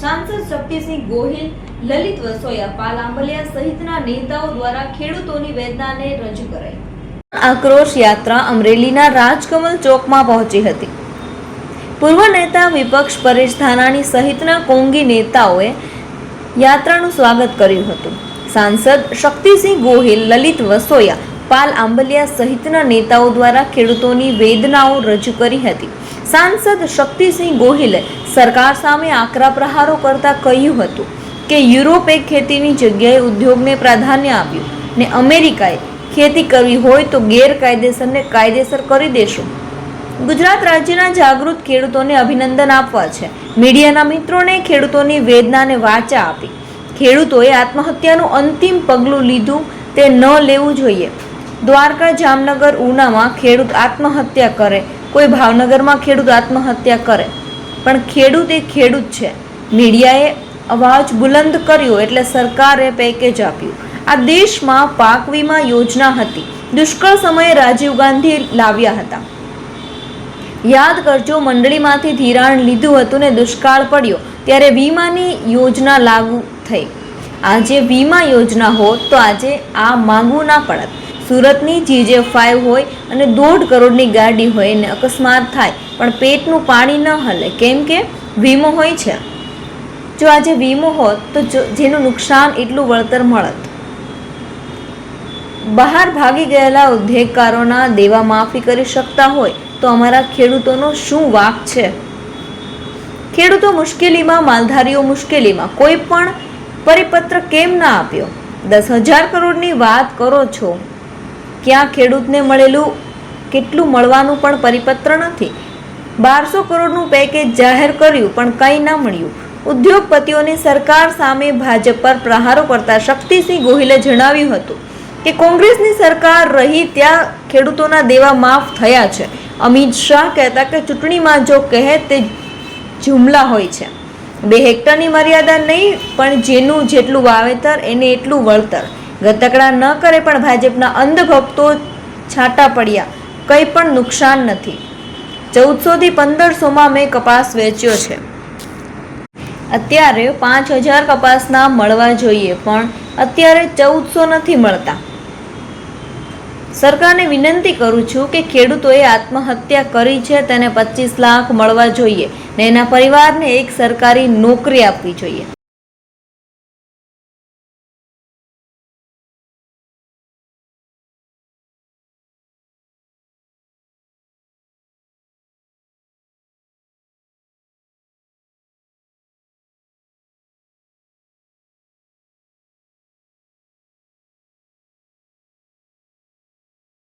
સાંસદ શક્તિસિંહ ગોહિલ, લલિત વસોયા પાલ આંબલિયા સહિતના નેતાઓ દ્વારા ખેડૂતોની વેદનાને રજૂ કરાઈ. આક્રોશ યાત્રા અમરેલીના રાજકમલ ચોકમાં પહોંચી હતી. પૂર્વ નેતા વિપક્ષ પરેશ ધાનાણી સહિતના કોંગી નેતાઓએ યાત્રાનું સ્વાગત કર્યું હતું. સાંસદ શક્તિસિંહ ગોહિલ, લલિત વસોયા પાલ આંબલિયા સહિતના નેતાઓ દ્વારા ખેડૂતોની વેદનાઓ રજૂ કરી હતી. સાંસદ શક્તિસિંહ ગોહિલે સરકાર સામે આકરા પ્રહારો કરતા કહ્યું હતું કે યુરોપે ખેતીની જગ્યાએ ઉદ્યોગને પ્રાધાન્ય આપ્યું ને અમેરિકાએ ખેતી કરવી હોય તો ગેરકાયદેસરને કાયદેસર કરી દેશું. ગુજરાત રાજ્યના જાગૃત ખેડૂતોને અભિનંદન આપવા છે. મીડિયાના મિત્રોને ખેડૂતોની વેદનાને વાચા આપી. ખેડૂતોએ આત્મહત્યાનું અંતિમ પગલું લીધું તે ન લેવું જોઈએ. દ્વારકા, જામનગર, ઉનામાં ખેડૂત આત્મહત્યા કરે. કોઈ ભાવનગરમાં ખેડૂત આત્મહત્યા કરે. પણ ખેડૂત એ ખેડૂત છે. મીડિયાએ અવાજ બુલંદ કર્યો એટલે સરકારે પેકેજ આપ્યું. આ દેશમાં પાક વીમા યોજના હતી. દુષ્કાળ સમયે રાજીવ ગાંધી લાવ્યા હતા. યાદ કરજો, મંડળીમાંથી ધિરાણ લીધું હતું ને દુષ્કાળ પડ્યો, ત્યારે વીમાની યોજના લાગુ થઈ. આજે વીમા યોજના હોત તો આજે આ માંગવું ના પડત. સુરતની જીજે ફાઇવ હોય અને દોઢ કરોડની ગાડી હોય ને અકસ્માત થાય, પણ પેટનું પાણી ન હલે. કેમ કે વીમો હોય છે. જો આજે વીમો હોત તો જેનું નુકસાન એટલું વળતર મળત. બહાર ભાગી ગયેલા ઉદ્યોગકારોના દેવા માફી કરી શકતા હોય તો અમારા ખેડૂતોનો શું વાક છે? ખેડૂતો મુશ્કેલીમાં, માલધારીઓ મુશ્કેલીમાં. કોઈ પણ પરિપત્ર કેમ ના આપ્યો? દસ હજાર કરોડની વાત કરો છો. ક્યાં ખેડૂતને મળેલું, કેટલું મળવાનું પણ પરિપત્ર નથી. બારસો કરોડનું પેકેજ જાહેર કર્યું, પણ કંઈ ન મળ્યું. ઉદ્યોગપતિઓની સરકાર સામે ભાજપ પર પ્રહારો કરતા શક્તિસિંહ ગોહિલે જણાવ્યું હતું કે કોંગ્રેસની સરકાર રહી ત્યાં ખેડૂતોના દેવા માફ થયા છે. અમિત શાહ કહેતા કે ચૂંટણીમાં જો કહે તે જુમલા હોય છે. બે હેક્ટરની મર્યાદા નહીં, પણ જેનું જેટલું વાવેતર, એને એટલું વળતર. ગતકડા ન કરે પણ ભાજપના અંધભક્તો છાંટા પડ્યા. કંઈ પણ નુકસાન નથી. ચૌદસોથી પંદરસોમાં મેં કપાસ વેચ્યો છે. અત્યારે પાંચ હજાર કપાસના મળવા જોઈએ, પણ અત્યારે ચૌદસો નથી મળતા. સરકારને વિનંતી કરું છું કે ખેડૂતોએ આત્મહત્યા કરી છે, તેને પચીસ લાખ મળવા જોઈએ ને એના પરિવારને એક સરકારી નોકરી આપવી જોઈએ.